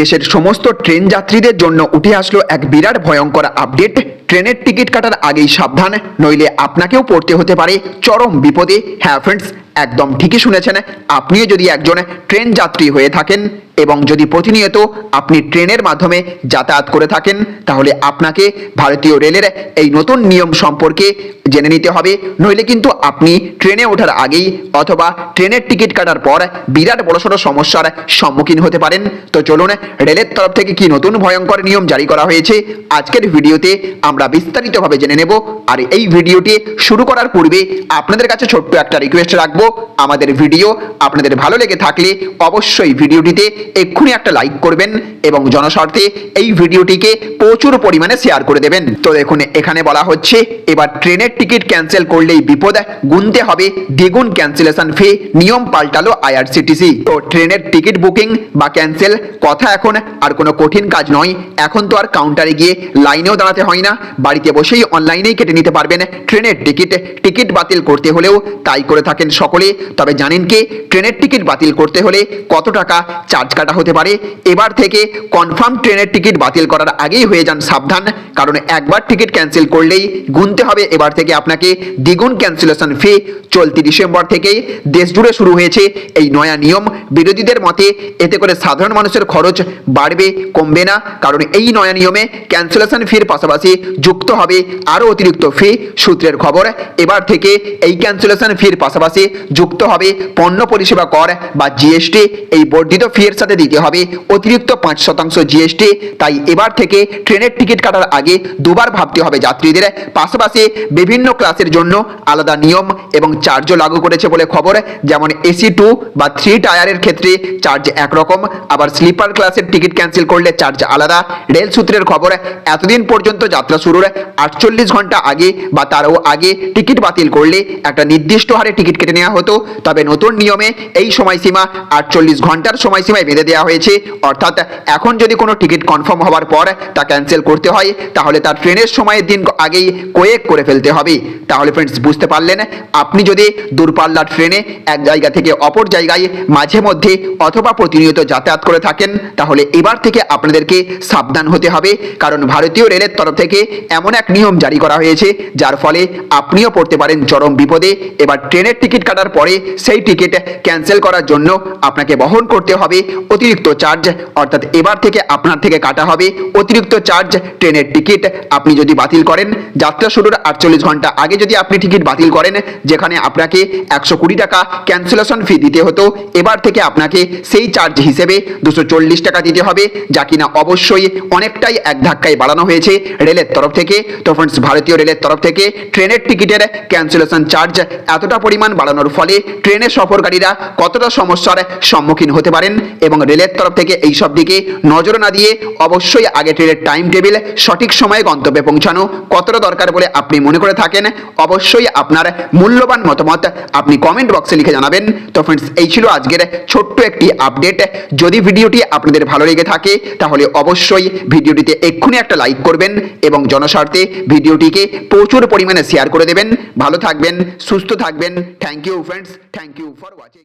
দেশের সমস্ত ট্রেন যাত্রীদের জন্য উঠে আসলো এক বিরাট ভয়ঙ্কর আপডেট ট্রেনের টিকিট কাটার আগেই সাবধান, নইলে আপনাকেও পড়তে হতে পারে চরম বিপদে। হ্যাঁ ফ্রেন্ডস একদম ঠিকই শুনেছেন। আপনিও যদি একজন ট্রেন যাত্রী হয়ে থাকেন এবং যদি প্রতিনিয়ত আপনি ট্রেনের মাধ্যমে যাতায়াত করে থাকেন, তাহলে আপনাকে ভারতীয় রেলের এই নতুন নিয়ম সম্পর্কে জেনে নিতে হবে। নইলে কিন্তু আপনি ট্রেনে ওঠার আগেই অথবা ট্রেনের টিকিট কাটার পর বিরাট বড়সড় সমস্যার সম্মুখীন হতে পারেন। তো চলুন, রেলের তরফ থেকে কি নতুন ভয়ঙ্কর নিয়ম জারি করা হয়েছে, আজকের ভিডিওতে আমরা বিস্তারিতভাবে জেনে নেব। আর এই ভিডিওটি শুরু করার পূর্বে আপনাদের কাছে ছোট্ট একটা রিকোয়েস্ট রাখব। আমাদের ভিডিও আপনাদের ভালো লেগে থাকলে অবশ্যই ভিডিওটিতে এক্ষুনি একটা লাইক করবেন এবং জনস্বার্থে এই ভিডিওটিকে প্রচুর পরিমাণে শেয়ার করে দেবেন। তো দেখুন, এখানে বলা হচ্ছে, এবার ট্রেনের টিকিট ক্যান্সেল করলেই বিপদ গুনতে হবে। দ্বিগুণ ক্যান্সেলেশন ফি নিয়ম পাল্টালো আইআরসিটিসি তো ট্রেনের টিকিট বুকিং বা ক্যান্সেল কথা এখন আর কোনো কঠিন কাজ নয়। এখন তো আর কাউন্টারে গিয়ে লাইনেও দাঁড়াতে হয় না। বাড়িতে বসেই অনলাইনেই কেটে নিতে পারবেন। ট্রেনের টিকিট টিকিট বাতিল করতে হলেও তাই করে থাকেন সকলে, তবে জানেন কি, ট্রেনের টিকিট বাতিল করতে হলে কত টাকা চার্জ কাটা হতে পারে? এবার থেকে কনফার্ম ট্রেনের টিকিট বাতিল করার আগেই হয়ে যান সাবধান, কারণ একবার টিকিট ক্যান্সেল করলেই গুনতে হবে। এবার থেকে আপনাকে দ্বিগুণ ক্যান্সেলেশন ফি চলতি ডিসেম্বর থেকেই দেশ জুড়ে শুরু হয়েছে এই নয়া নিয়ম। বিরোধীদের মতে, এতে করে সাধারণ মানুষের খরচ বাড়বে, কমবে না, কারণ এই নয়া নিয়মে ক্যান্সেলেশন ফির পাশাপাশি যুক্ত হবে আরও অতিরিক্ত ফি সূত্রের খবর। এবার থেকে এই ক্যান্সেলেশন ফির পাশাপাশি যুক্ত হবে, পণ্য পরিষেবা কর বা জিএসটি এই বর্ধিত ফির সাথে দিতে হবে। অতিরিক্ত পাঁচ শতাংশ জিএসটি তাই এবার থেকে ট্রেনের টিকিট কাটার আগে দুবার ভাবতে হবে যাত্রীদের। পাশাপাশি বিভিন্ন ক্লাসের জন্য আলাদা নিয়ম এবং চার্জও লাগু করেছে বলে খবর, যেমন এসি টু বা থ্রি টায়ারের ক্ষেত্রে চার্জ একরকম, আবার স্লিপার ক্লাসের টিকিট ক্যান্সেল করলে চার্জ আলাদা। রেল সূত্রের খবর, এতদিন পর্যন্ত যাত্রা শুরুর আটচল্লিশ ঘণ্টা আগে বা তারও আগে টিকিট বাতিল করলে একটা নির্দিষ্ট হারে টিকিট কেটে নেওয়া হতো, তবে নতুন নিয়মে এই সময়সীমা আটচল্লিশ ঘণ্টার সময়সীমায় বেঁধে দেওয়া হয়েছে। অর্থাৎ এখন যদি কোনো টিকিট কনফার্ম হওয়ার পর তা ক্যান্সেল করতে হয়, তাহলে তার ট্রেনের সময়ের দিন আগেই কোয়েক করে ফেলতে হবে। তাহলে ফ্রেন্ডস বুঝতে পারলেন? আপনি যদি দূরপাল্লার ট্রেনে এক জায়গা থেকে অপর জায়গায় মাঝে মধ্যে অথবা প্রতিনিয়ত যাতায়াত করে থাকেন, তাহলে এবার থেকে আপনাদেরকে সাবধান হতে হবে। কারণ ভারতীয় রেলের তরফ থেকে এমন এক নিয়ম জারি করা হয়েছে, যার ফলে আপনিও পড়তে পারেন চরম বিপদে। এবার ট্রেনের টিকিট কাটার পরে সেই টিকিট ক্যান্সেল করার জন্য আপনাকে বহন করতে হবে। অতিরিক্ত চার্জ অর্থাৎ এবার থেকে আপনার থেকে কাটা হবে। অতিরিক্ত চার্জ ট্রেনের টিকিট আপনি যদি বাতিল করেন, যাত্রা শুরুর আটচল্লিশ ঘণ্টা আগে যদি আপনি টিকিট বাতিল করেন, যেখানে আপনাকে একশো কুড়ি টাকা ক্যান্সেলেশন ফি দিতে হতো, এবার থেকে আপনাকে সেই চার্জ হিসেবে দুশো চল্লিশ টাকা দিতে হবে, যা কিনা অবশ্যই অনেকটাই এক ধাক্কায় বাড়ানো হয়েছে রেলের তরফ থেকে। তো ফ্রেন্ডস ভারতীয় রেলের তরফ থেকে ট্রেনের টিকিটের ক্যান্সেলেশন চার্জ এতটা পরিমাণ বাড়ানোর ফলে ট্রেনের সফরকারীরা কতটা সমস্যার সম্মুখীন হতে পারেন এবং রেলের তরফ থেকে এই সব দিকে নজর না দিয়ে অবশ্যই আগে ট্রেনের টাইম টেবিল, সঠিক সময়ে গন্তব্যে পৌঁছানো কতটা দরকার বলে আপনি মনে করে থাকেন? অবশ্যই আপনার মূল্যবান মতামত আপনি কমেন্ট বক্সে লিখে জানাবেন। তো ফ্রেন্ডস এই ছিল আজকের ছোট্ট একটি আপডেট যদি ভিডিওটি আপনাদের ভালো লেগে থাকে, তাহলে অবশ্যই ভিডিওটিতে এক্ষুনি একটা লাইক করবেন এবং জনস্বার্থে ভিডিওটিকে প্রচুর পরিমাণে শেয়ার করে দেবেন। ভালো থাকবেন, সুস্থ থাকবেন। Thank you friends thank you for watching